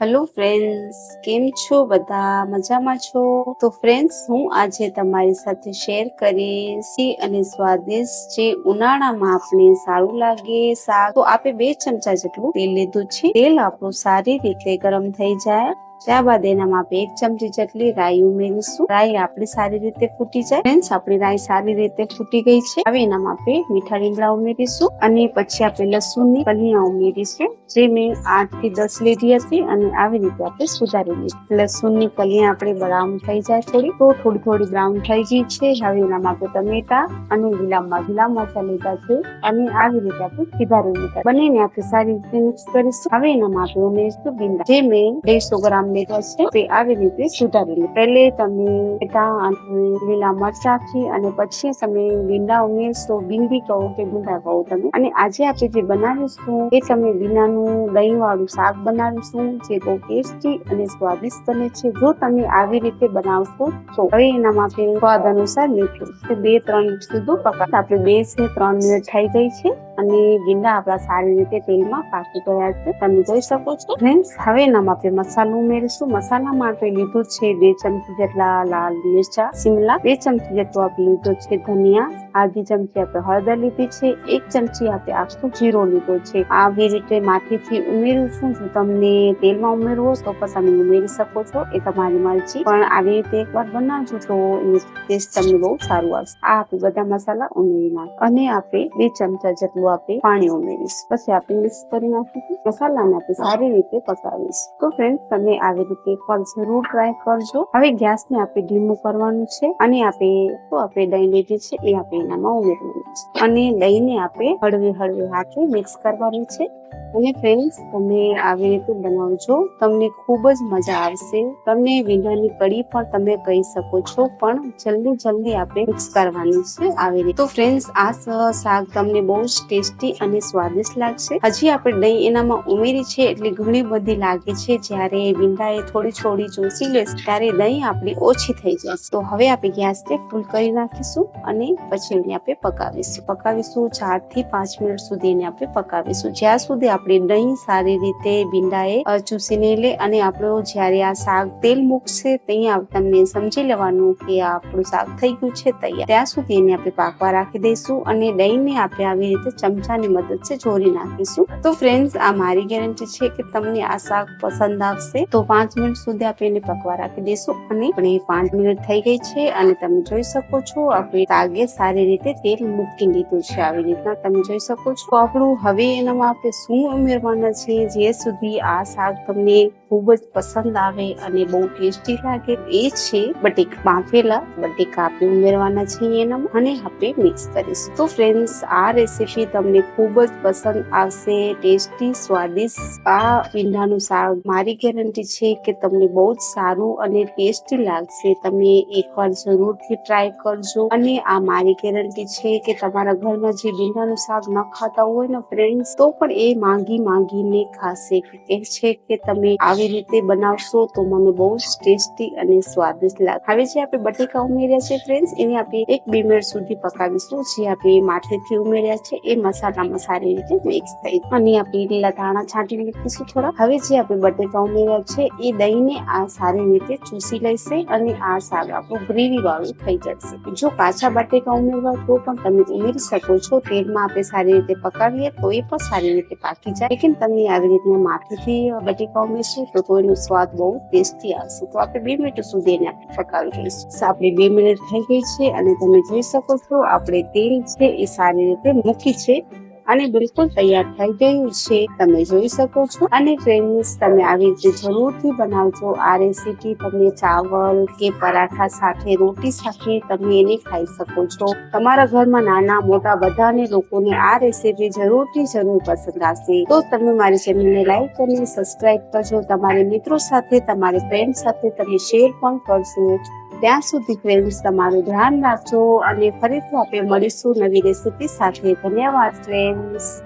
Hello friends કેમ છો બધા? મજામાં છો? તો ફ્રેન્ડ્સ હું આજે તમારી સાથે શેર કરીશ અને સ્વાદિષ્ટ જે ઉનાળામાં આપણે સારું લાગે શાક, તો આપે બે ચમચા જેટલું તેલ લીધું છે. તેલ આપણું સારી રીતે ગરમ થઈ જાય. ત્યારબાદ એનામાં આપણે એક ચમચી જેટલી રાઈ ઉમેરીશું. રાઈ આપણી સારી રીતે ફૂટી જાય. ફ્રેન્ડ્સ આપણી રાઈ સારી રીતે ફૂટી ગઈ છે. હવે એનામાં આપણે મીઠા લીમડા ઉમેરીશું અને પછી આપણે લસણની કલિયા ઉમેરીશું, જે મેં આઠથી દસ લીધી હતી અને આવી રીતે આપણે સુધારી લીધી લસણની કલિયા આપણે બ્રાઉન થઈ જાય થોડી, તો થોડી થોડી બ્રાઉન થઈ ગઈ છે. હવે એનામાં આપણે ટમેટા અને લીલામાં લીલા મરચા લીધા છે અને આવી રીતે આપણે સુધારી લીધા બંનેને આપણે સારી રીતે મિક્સ કરીશું. હવે એનામાં આપણે ઉમેરીશું ભીંડા, જે મેં દેડસો ગ્રામ લીધા છે તે આવી રીતે સુધારી લે. પહેલે તમે ટમેટા અને લીલા મરચાથી અને પછી તમે ભીંડા ઉમેરશો, ભીંડી કહો કે ભીંડા કહો તમે. અને આજે આપણે જે બનાવીશું એ તમે ભીંડાનું દહીં વાળું શાક બનાવીશું, જે બહુ ટેસ્ટી અને સ્વાદિષ્ટ બને છે. જો તમે આવી રીતે બનાવશો તો હવે એનામાં આપણે સ્વાદ અનુસાર મીઠું બે ત્રણ સુધી પકા આપણે બે છે ત્રણ મિનિટ થઈ ગઈ છે. અને ભીંડા આપણા સારી રીતે તેલમાં પાકી ગયા છે. તમે જોઈ શકો છો. ફ્રેન્ડ્સ હવે એનામાં આપણે મસાલો ઉમેરીશું. મસાલા માટે લીધું છે બે ચમચી જેટલા લાલ મિરચા, શિમલા, બે ચમચી જેટલું આપણે લીધું છે ધનિયા, આધી ચમચી આપણે હળદર લીધી છે, એક ચમચી આપણે આખું જીરો લીધો છે. આવી રીતે માથેથી ઉમેરીશું. જો તમને તેલમાં ઉમેરવો તો પણ તમે ઉમેરી શકો છો. એ તમારી મરજી. પણ આવી રીતે એકવાર બનાવજો તો ટેસ્ટ તમને બહુ સારું આવશે. આ આપણે બધા મસાલા ઉમેરી નાખ અને આપણે બે ચમચા જેટલું આપણે પાણી ઉમેરીશ. પછી આપણે મિક્સ કરી નાખીશું. મસાલાને આપણે સારી રીતે પકાવીશ. તો ફ્રેન્ડ તમે આવી રીતે એકવાર જરૂર ટ્રાય કરજો. હવે ગેસને આપણે ધીમું કરવાનું છે અને આપણે તો આપણે દહીં લીધી છે, એ આપણે એનામાં ઉમેરવાનું છે. અને દહીંને આપણે હળવે હળવે હાથે મિક્સ કરવાનું છે. અને ફ્રેન્ડ્સ તમે આવી રીતે બનાવજો. તમને ખૂબ જ મજા આવશે. તમને ભીંડાની કડી પણ તમે કહી શકો છો, પણ જલ્દી જલ્દી આપણે મિક્સ કરવાની છે આવી રીતે. તો ફ્રેન્ડ્સ આ શાક તમને બહુ જ ટેસ્ટી અને સ્વાદિષ્ટ લાગશે. હજી આપણે દહીં એનામાં ઉમેરી છે, એટલે ઘણી બધી લાગે છે. જ્યારે વિંડા એ થોડી થોડી ચોસી લેશ, ત્યારે દહીં આપણી ઓછી થઈ જશે. તો હવે આપણે ગેસને ફૂલ કરી નાખીશું અને પછી એને આપણે પકાવીશું. પકાવીશું ચારથી પાંચ મિનિટ સુધી એને આપણે પકાવીશું. જ્યાં સુધી આપણે દહીં સારી રીતે ભીંડાએ ચૂસીને લે અને આપણું જ્યારે આ શાક તેલ મૂકશે ત્યાં તમને સમજી લેવાનું કે આ આપણું શાક થઈ ગયું છે તૈયાર. ત્યાં સુધી એને આપણે પાકવા રાખી દઈશું અને દહીંને આપણે આવી રીતે ચમચાની મદદથી જોરી નાખીશું. તો ફ્રેન્ડ્સ આ મારી ગેરંટી છે કે તમને આ શાક પસંદ આવશે. તો પાંચ મિનિટ સુધી આપણે એને પકવા રાખી દઈશું અને આપણે પાંચ મિનિટ થઈ ગઈ છે અને તમે જોઈ શકો છો આપણે શાકે સારી રીતે તેલ મૂકી લીધું છે. આવી રીતના તમે જોઈ શકો છો. આપણું હવે એનામાં આપણે શું ઉમેરવાના છે? જે સુધી આ શાક તમને ખૂબ જ પસંદ આવે અને બહુ ટેસ્ટી લાગે એ છે બટેક બાફેલા. બટેકા આપણે ઉમેરવાના છે એનામાં અને આપણે મિક્સ કરીશું. તો ફ્રેન્ડ્સ આ રેસીપી તમને ખૂબ જ પસંદ આવશે. ટેસ્ટી, સ્વાદિષ્ટ આ ભીંડાનું શાક મારી ગેરંટી છે કે તમને બહુ જ સારું અને ટેસ્ટી લાગશે. તમે એકવાર જરૂરથી ટ્રાય કરજો. અને આ મારી ગેરંટી છે કે તમારા ઘરમાં જે ભીંડાનું શાક ન ખાતા હોય ને ફ્રેન્ડ્સ તો પણ એ માંગી માંગીને ખાશે. કે છે કે તમે આવી રીતે બનાવશો તો મને બહુ જ ટેસ્ટી અને સ્વાદિષ્ટ લાગે. હવે જે આપણે બટેકા ઉમેર્યા છે ફ્રેન્ડ્સ એને આપણે એક બે મિનિટ સુધી પકાવીશું. જે આપણે માથેથી ઉમેર્યા છે, એ મસાલામાં સારી રીતે મિક્સ થઈ અને આપણે લીલા ધાણા છાંટી મૂકીશું થોડા. હવે જે આપણે બટેકા ઉમેર્યા છે, એ દહીંને આ સારી રીતે ચૂસી લેશે અને આ શાક આપણું ગ્રેવી વાળું થઈ જશે. જો કાચા બટેકા ઉમેરવા તો પણ તમે ઉમેરી શકો છો. તેલમાં આપણે સારી રીતે પકાવીએ તો એ પણ સારી રીતે પાકી જાય. લેકિન તમે આવી રીતના માથેથી બટેકા ઉમેરશો તો તો એનો સ્વાદ બહુ ટેસ્ટી આવશે. તો આપણે બે મિનિટ સુધી એને આપણે પકાવી લઈશું. આપણે બે મિનિટ થઈ ગઈ છે અને તમે જોઈ શકો છો, આપણે તેલ છે એ સારી રીતે મૂકી છે. અને બિલકુલ તૈયાર થઈ ગયું છે. તમે જોઈ શકો છો. અને ફ્રેન્ડ્સ તમે આવી રીતે જરૂરથી બનાવજો. આ રેસીપી તમે ચાવલ કે પરાઠા સાથે, રોટી સાથે તમે એને ખાઈ શકો છો. તમારા ઘરમાં નાના, મોટા બધાને લોકોને આ રેસીપી જરૂરથી, જરૂર પસંદ આવશે. તો તમે મારી ચેનલને લાઈક અને સબસ્ક્રાઇબ કરજો. તમારા મિત્રો સાથે, તમારી ફ્રેન્ડ સાથે તમે શેર પણ કરજો. ત્યાં સુધી ફ્રેન્ડ્સ તમારું ધ્યાન રાખજો અને ફરીથી આપણે મળીશું નવી રેસીપી સાથે. ધન્યવાદ ફ્રેન્ડ્સ